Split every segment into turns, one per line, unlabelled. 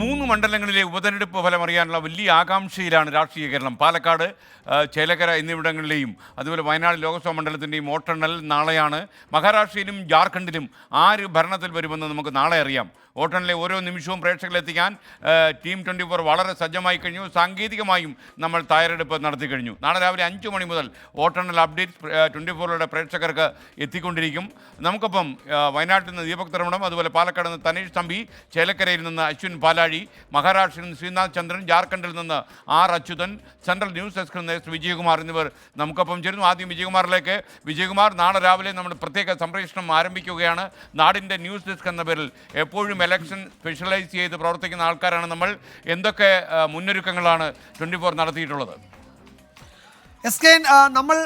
മൂന്ന് മണ്ഡലങ്ങളിലെ ഉപതെരഞ്ഞെടുപ്പ് ഫലം അറിയാനുള്ള വലിയ ആകാംക്ഷയിലാണ് രാഷ്ട്രീയ കേരളം. പാലക്കാട് ചേലക്കര എന്നിവിടങ്ങളിലെയും അതുപോലെ വയനാട് ലോക്സഭാ മണ്ഡലത്തിന്റെയും വോട്ടെണ്ണൽ നാളെയാണ്. മഹാരാഷ്ട്രയിലും ജാർഖണ്ഡിലും ആര് ഭരണത്തിൽ വരുമെന്ന് നമുക്ക് നാളെ അറിയാം. വോട്ടെണ്ണലെ ഓരോ നിമിഷവും പ്രേക്ഷകരിലെത്തിക്കാൻ ടീം ട്വന്റി ഫോർ വളരെ സജ്ജമായി കഴിഞ്ഞു. സാങ്കേതികമായും നമ്മൾ തയ്യാറെടുപ്പ് നടത്തി കഴിഞ്ഞു. നാളെ രാവിലെ അഞ്ച് മണി മുതൽ വോട്ടെണ്ണൽ അപ്ഡേറ്റ് ട്വന്റി ഫോറിലൂടെ പ്രേക്ഷകർക്ക് എത്തിക്കൊണ്ടിരിക്കും. നമുക്കൊപ്പം വയനാട്ടിൽ നിന്ന് ദീപക് തിരുമണം അതുപോലെ പാലക്കാട് നിന്ന് തനേഷ് തമ്പി ചേലക്കരയിൽ നിന്ന് അശ്വിൻ പാലാഴി മഹാരാഷ്ട്രയിൽ നിന്ന് ശ്രീനാഥ് ചന്ദ്രൻ ജാർഖണ്ഡിൽ നിന്ന് ആർ അച്യുതൻ സെൻട്രൽ ന്യൂസ് ഡെസ്കിൽ നിന്ന് വിജയകുമാർ എന്നിവർ നമുക്കൊപ്പം ചേരുന്നു. ആദ്യം വിജയകുമാറിലേക്ക്. വിജയകുമാർ നാളെ രാവിലെ നമ്മുടെ പ്രത്യേക സംപ്രേഷണം ആരംഭിക്കുകയാണ്. നാടിന്റെ ന്യൂസ് ഡെസ്ക് എന്ന പേരിൽ എപ്പോഴും എലക്ഷൻ സ്പെഷ്യലൈസ് ചെയ്ത് പ്രവർത്തിക്കുന്ന ആൾക്കാരാണ് നമ്മൾ. എന്തൊക്കെ മുന്നൊരുക്കങ്ങളാണ് ട്വന്റി ഫോർ നടത്തിയിട്ടുള്ളത്?
എസ് കെ നമ്മൾ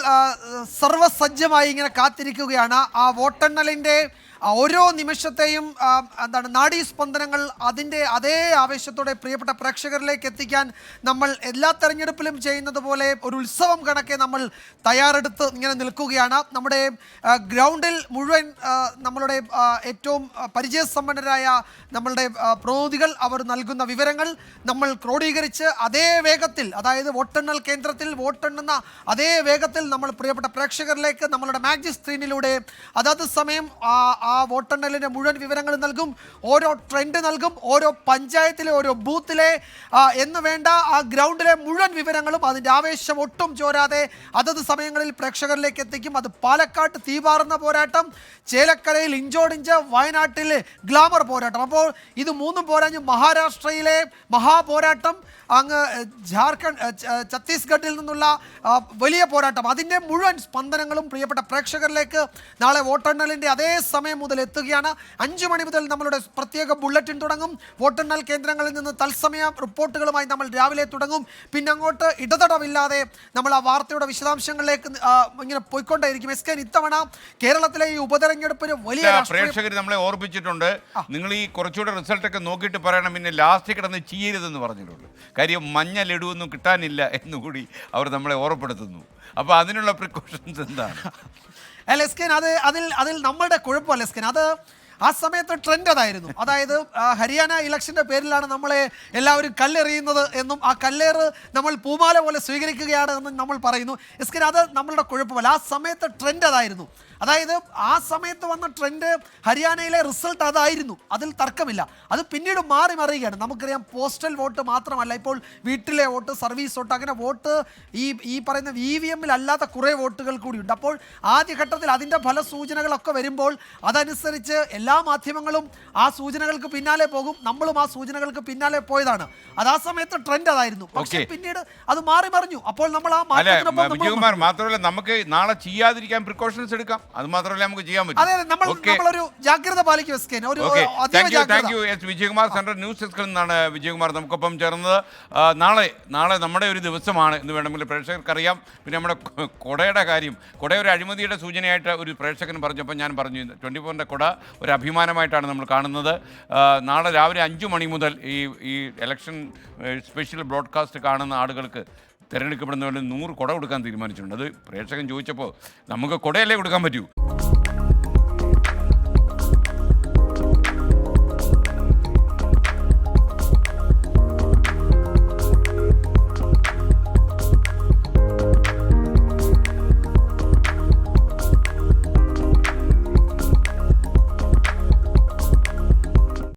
സർവസജ്ജമായി ഇങ്ങനെ കാത്തിരിക്കുകയാണ്. ആ വോട്ടെണ്ണലിന്റെ ഓരോ നിമിഷത്തെയും എന്താണ് നാഡീ സ്പന്ദനങ്ങൾ അതിന്റെ അതേ ആവേശത്തോടെ പ്രിയപ്പെട്ട പ്രേക്ഷകരിലേക്ക് എത്തിക്കാൻ നമ്മൾ എല്ലാ തെരഞ്ഞെടുപ്പിലും ചെയ്യുന്നത് പോലെ ഒരു ഉത്സവം കണക്കെ നമ്മൾ തയ്യാറെടുത്ത് ഇങ്ങനെ നിൽക്കുകയാണ്. നമ്മുടെ ഗ്രൗണ്ടിൽ മുഴുവൻ നമ്മളുടെ ഏറ്റവും പരിചയസമ്പന്നരായ നമ്മളുടെ പ്രതിനിധികൾ അവർ നൽകുന്ന വിവരങ്ങൾ നമ്മൾ ക്രോഡീകരിച്ച് അതേ വേഗത്തിൽ അതായത് വോട്ടെണ്ണൽ കേന്ദ്രത്തിൽ വോട്ടെണ്ണുന്ന അതേ വേഗത്തിൽ നമ്മൾ പ്രിയപ്പെട്ട പ്രേക്ഷകരിലേക്ക് നമ്മളുടെ മാഗ്ജി സ്ക്രീനിലൂടെ അതത് സമയം ആ ആ വോട്ടെണ്ണലിന്റെ മുഴുവൻ വിവരങ്ങൾ നൽകും. ഓരോ ട്രെൻഡ് നൽകും ഓരോ പഞ്ചായത്തിലെ ഓരോ ബൂത്തിലെ എന്ന് വേണ്ട ആ ഗ്രൗണ്ടിലെ മുഴുവൻ വിവരങ്ങളും അതിന്റെ ആവേശം ഒട്ടും ചോരാതെ അതത് സമയങ്ങളിൽ പ്രേക്ഷകരിലേക്ക് എത്തിക്കും. അത് പാലക്കാട്ട് തീപാറുന്ന പോരാട്ടം ചേലക്കരയിൽ ഇഞ്ചോടിഞ്ച് വയനാട്ടിൽ ഗ്ലാമർ പോരാട്ടം. അപ്പോൾ ഇത് മൂന്നും പോരാഞ്ഞ് മഹാരാഷ്ട്രയിലെ മഹാപോരാട്ടം അങ്ങ് ജാർഖണ്ഡ് ഛത്തീസ്ഗഡിൽ നിന്നുള്ള വലിയ പോരാട്ടം. അതിന്റെ മുഴുവൻ സ്പന്ദനങ്ങളും പ്രിയപ്പെട്ട പ്രേക്ഷകരിലേക്ക് നാളെ വോട്ടെണ്ണലിന്റെ അതേ സമയം മുതൽ എത്തുകയാണ്. അഞ്ചു മണി മുതൽ നമ്മളുടെ പ്രത്യേക ബുള്ളറ്റിൻ തുടങ്ങും. വോട്ടെണ്ണൽ കേന്ദ്രങ്ങളിൽ നിന്ന് തത്സമയ റിപ്പോർട്ടുകളുമായി നമ്മൾ രാവിലെ തുടങ്ങും. പിന്നെ അങ്ങോട്ട് ഇടതടവില്ലാതെ നമ്മൾ ആ വാർത്തയുടെ വിശദാംശങ്ങളിലേക്ക് ഇങ്ങനെ പോയിക്കൊണ്ടേയിരിക്കും. എസ് കെ ഇത്തവണ കേരളത്തിലെ ഈ ഉപതെരഞ്ഞെടുപ്പിന് വലിയ
പ്രേക്ഷകർ നമ്മളെ ഓർപ്പിച്ചിട്ടുണ്ട് നിങ്ങൾ ഈ കുറച്ചുകൂടെ റിസൾട്ട് ഒക്കെ നോക്കിയിട്ട് പറയണം. പിന്നെ ലാസ്റ്റ് കിടന്ന് ചെയ്യരുതെന്ന് പറഞ്ഞിട്ടുണ്ട്. കാര്യം മഞ്ഞ ലഡുവൊന്നും കിട്ടാനില്ല എന്നുകൂടി അവർ നമ്മളെ ഓർപ്പെടുത്തുന്നു അപ്പോൾ അതിനുള്ള പ്രിക്കോഷൻസ് എന്താണ്?
അല്ല എസ് കെ അത് അതിൽ അതിൽ നമ്മളുടെ കുഴപ്പമല്ല. എസ്കേൻ അത് ആ സമയത്ത് ട്രെൻഡ് അതായിരുന്നു. അതായത് ഹരിയാന ഇലക്ഷന്റെ പേരിലാണ് നമ്മളെ എല്ലാവരും കല്ലെറിയുന്നത് എന്നും ആ കല്ലേറ് നമ്മൾ പൂമാല പോലെ സ്വീകരിക്കുകയാണ് എന്നും നമ്മൾ പറയുന്നു. എസ്കേൻ അത് നമ്മളുടെ കുഴപ്പമല്ല. ആ സമയത്ത് ട്രെൻഡ് അതായിരുന്നു. അതായത് ആ സമയത്ത് വന്ന ട്രെൻഡ് ഹരിയാനയിലെ റിസൾട്ട് അതായിരുന്നു. അതിൽ തർക്കമില്ല. അത് പിന്നീട് മാറി മറിയുകയാണ് നമുക്കറിയാം പോസ്റ്റൽ വോട്ട് മാത്രമല്ല ഇപ്പോൾ വീട്ടിലെ വോട്ട് സർവീസ് വോട്ട് അങ്ങനെ വോട്ട് ഈ ഈ പറയുന്ന വി വി എമ്മിൽ അല്ലാത്ത കുറേ വോട്ടുകൾ കൂടിയുണ്ട്. അപ്പോൾ ആദ്യഘട്ടത്തിൽ അതിന്റെ ഫലസൂചനകളൊക്കെ വരുമ്പോൾ അതനുസരിച്ച് എല്ലാ മാധ്യമങ്ങളും ആ സൂചനകൾക്ക് പിന്നാലെ പോകും. നമ്മളും ആ സൂചനകൾക്ക് പിന്നാലെ പോയതാണ്. അത് ആ സമയത്ത് ട്രെൻഡ് അതായിരുന്നു. പക്ഷേ പിന്നീട് അത് മാറി മറിഞ്ഞു. അപ്പോൾ നമ്മൾ ആ
വിജയകുമാർ മാത്രമല്ല നമുക്ക് നാളെ ചെയ്യാതിരിക്കാൻ പ്രിക്കോഷൻസ് എടുക്കാം. അത് മാത്രമല്ല നമുക്ക് ചെയ്യാൻ
പറ്റും. അതെ നമ്മൾ നമ്മളൊരു ജാഗ്രത പാലിക്കും എസ് കെ. ഒരു
thank you S Vijayakumar central news ഡെസ്കിൽ നിന്നാണ് വിജയകുമാർ നമുക്കൊപ്പം ചേർന്നത്. നാളെ നാളെ നമ്മുടെ ഒരു ദിവസമാണ് എന്ന് വേണമെങ്കിൽ പ്രേക്ഷകർക്കറിയാം. പിന്നെ നമ്മുടെ കൊടയുടെ കാര്യം കൊട ഒരു അഴിമതിയുടെ സൂചനയായിട്ട് ഒരു പ്രേക്ഷകൻ പറഞ്ഞപ്പോൾ ഞാൻ പറഞ്ഞു ട്വന്റി ഫോറിന്റെ കൊട ഒരു അഭിമാനമായിട്ടാണ് നമ്മൾ കാണുന്നത്. നാളെ രാവിലെ അഞ്ച് മണി മുതൽ ഈ ഈ ഇലക്ഷൻ സ്പെഷ്യൽ ബ്രോഡ്കാസ്റ്റ് കാണുന്ന ആളുകൾക്ക് തിരഞ്ഞെടുക്കപ്പെടുന്നവരിൽ നൂറ് കുട കൊടുക്കാൻ തീരുമാനിച്ചിട്ടുണ്ട്. അത് പ്രേക്ഷകൻ ചോദിച്ചപ്പോൾ നമുക്ക് കുടയല്ലേ കൊടുക്കാൻ പറ്റൂ?